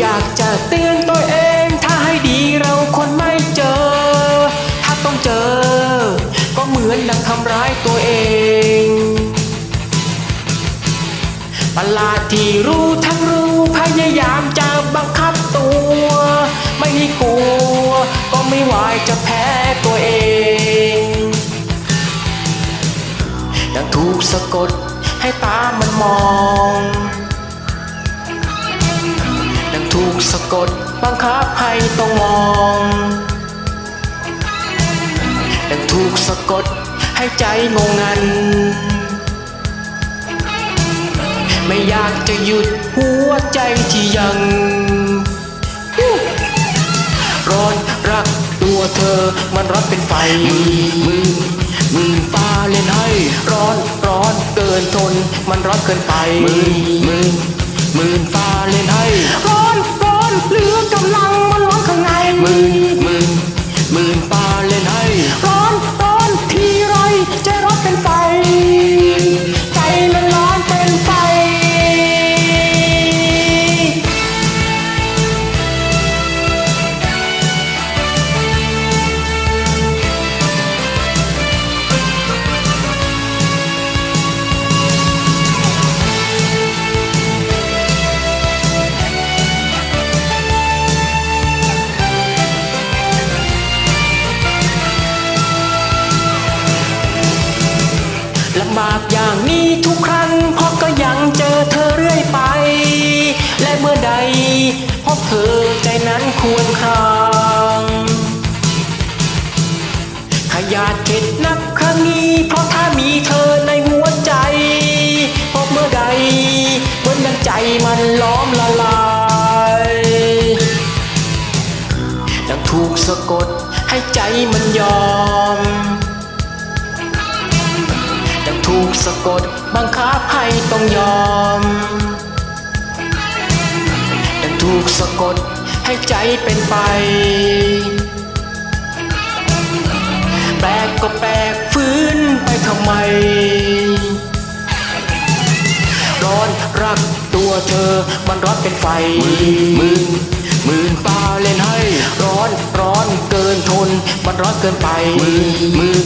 อยากจะเตือนตัวเอง ถ้าให้ดีเราควรไม่เจอ ถ้าต้องเจอ ก็เหมือนดังทำร้ายตัวเองประหลาดที่รู้ทั้งรู้พยายามจะบังคับตัว ไม่ให้กลัว ก็ไม่ไหวจะแพ้ตัวเองดังถูกสะกดให้ตามันมอง สะกดบังคับให้ต้องมองยังถูกสะกดให้ใจงงงัน ไม่อยากจะหยุดหัวใจที่ยัง ร้อนรักตัวเธอมันรักเป็นไฟมือมือมือฟ้าเล่นให้ร้อนร้อนเกินทนมันร้อนเกินไปมือมือมือฟ้าเล่นให้ ลำบากอย่างนี้ทุกครั้งพราะก็ยังเจอเธอเรื่อยไป และเมื่อใดพบเธอใจนั้นควรครางขยาดเข็ดนักครั้งนี้เพราะถ้ามีเธอในหัวใจ พบเมื่อใดเหมือนดังใจมันล้อมละลายยังถูกสะกดให้ใจมันยอมะกด บังคับให้ต้องยอมยังถูกสะกดให้ใจเป็นไป แปลกก็แปลกฟื้นไปทำไม ร้อนรักตัวเธอมันร้อนเป็นไฟมือมือฟ้าเล่นให้ ร้อนร้อนเกินทน มันร้อนเกินไปมือมือ